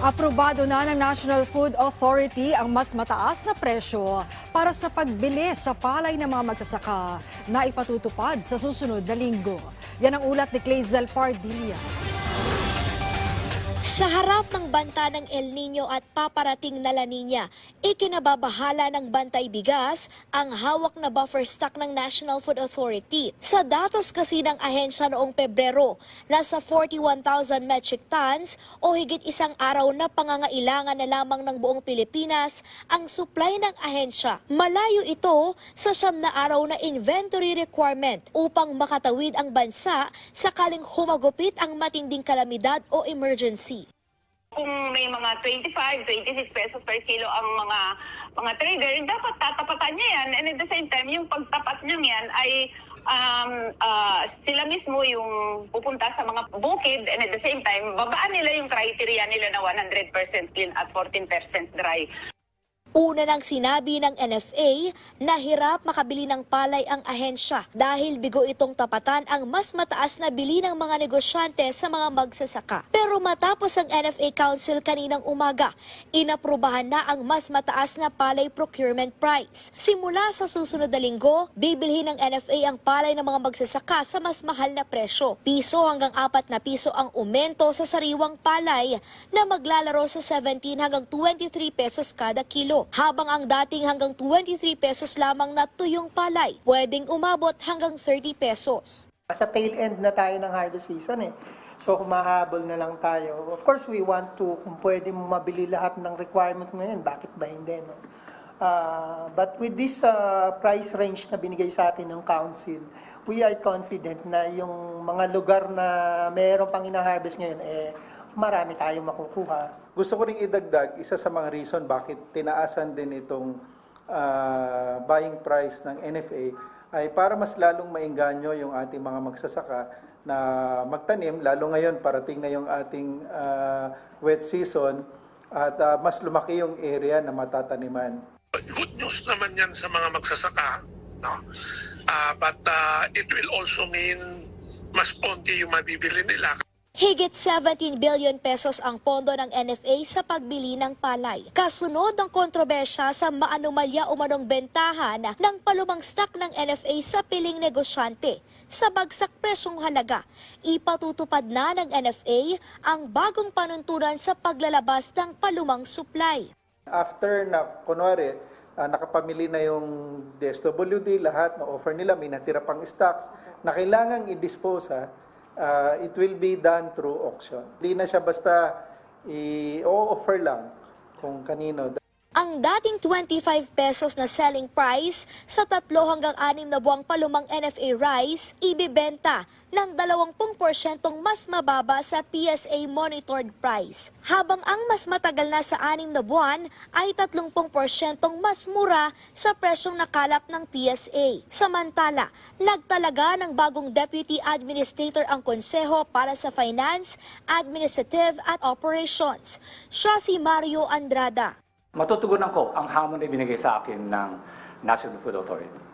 Aprobado na ng National Food Authority ang mas mataas na presyo para sa pagbili sa palay ng mga magsasaka na ipatutupad sa susunod na linggo. Yan ang ulat ni Clazel Pardilla. Sa harap ng banta ng El Nino at paparating na La Nina, ikinababahala ng bantay bigas ang hawak na buffer stock ng National Food Authority. Sa datos kasi ng ahensya noong Pebrero, nasa 41,000 metric tons o higit isang araw na pangangailangan na lamang ng buong Pilipinas ang supply ng ahensya. Malayo ito sa siyam na araw na inventory requirement upang makatawid ang bansa sakaling humagupit ang matinding kalamidad o emergency. Kung may mga 25, 26 pesos per kilo ang mga mga trader, dapat tatapatan niya yan. And at the same time, yung pagtapat niya yan ay um, ah, sila mismo yung pupunta sa mga bukid and at the same time, babaan nila yung criteria nila na 100% clean at 14% dry. Una nang sinabi ng NFA na hirap makabili ng palay ang ahensya dahil bigo itong tapatan ang mas mataas na bili ng mga negosyante sa mga magsasaka. Pero matapos ang NFA Council kaninang umaga, inaprubahan na ang mas mataas na palay procurement price. Simula sa susunod na linggo, bibilhin ng NFA ang palay ng mga magsasaka sa mas mahal na presyo. Piso hanggang apat na piso ang umento sa sariwang palay na maglalaro sa 17 hanggang 23 pesos kada kilo. Habang ang dating hanggang 23 pesos lamang na tuyong palay, pwedeng umabot hanggang 30 pesos. Sa tail end na tayo ng harvest season eh. So humahabol na lang tayo. Of course, we want to, kung pwede mo mabili lahat ng requirement ngayon, bakit ba hindi, no? Ah, but with this ah, price range na binigay sa atin ng council, we are confident na yung mga lugar na meron pang ina-harvest ngayon, eh, marami tayong makukuha. Gusto ko ring idagdag, isa sa mga reason bakit tinaasan din itong ah, buying price ng NFA ay para mas lalong maengganyo yung ating mga magsasaka na magtanim, lalo ngayon parating na yung ating ah, wet season at ah, mas lumaki yung area na matataniman. good news naman yan sa mga magsasaka. No? Ah, but ah, it will also mean mas konti yung mabibili nila. Higit 17 billion pesos ang pondo ng NFA sa pagbili ng palay. Kasunod ng kontrobersya sa maanumalya umanong bentahan ng palumang stock ng NFA sa piling negosyante. Sa bagsak presyong halaga, ipatutupad na ng NFA ang bagong panuntunan sa paglalabas ng palumang supply. After na, kunwari, ah, nakapamili na yung DSWD, lahat na offer nila, may natira pang stocks, na kailangang i-dispose, ah, ah, it will be done through auction. Hindi na siya basta i-offer lang kung kanino. Ang dating 25 pesos na selling price sa tatlo hanggang anim na buwang palumang NFA rice, ibibenta ng 20% mas mababa sa PSA monitored price. Habang ang mas matagal na sa anim na buwan ay 30% mas mura sa presyong nakalap ng PSA. Samantala, nagtalaga ng bagong Deputy Administrator ang konseho para sa Finance, Administrative at Operations. Siya si Mario Andrada. Matutugunan ko ang hamon na ibinigay sa akin ng National Food Authority.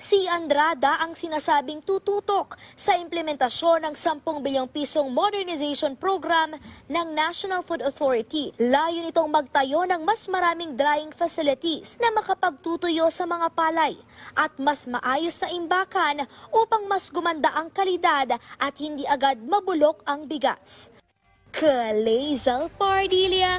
Si Andrada ang sinasabing tututok sa implementasyon ng 10 bilyong pisong modernization program ng National Food Authority. Layo nitong magtayo ng mas maraming drying facilities na makapagtutuyo sa mga palay at mas maayos na imbakan upang mas gumanda ang kalidad at hindi agad mabulok ang bigas. Kalezal Pardilia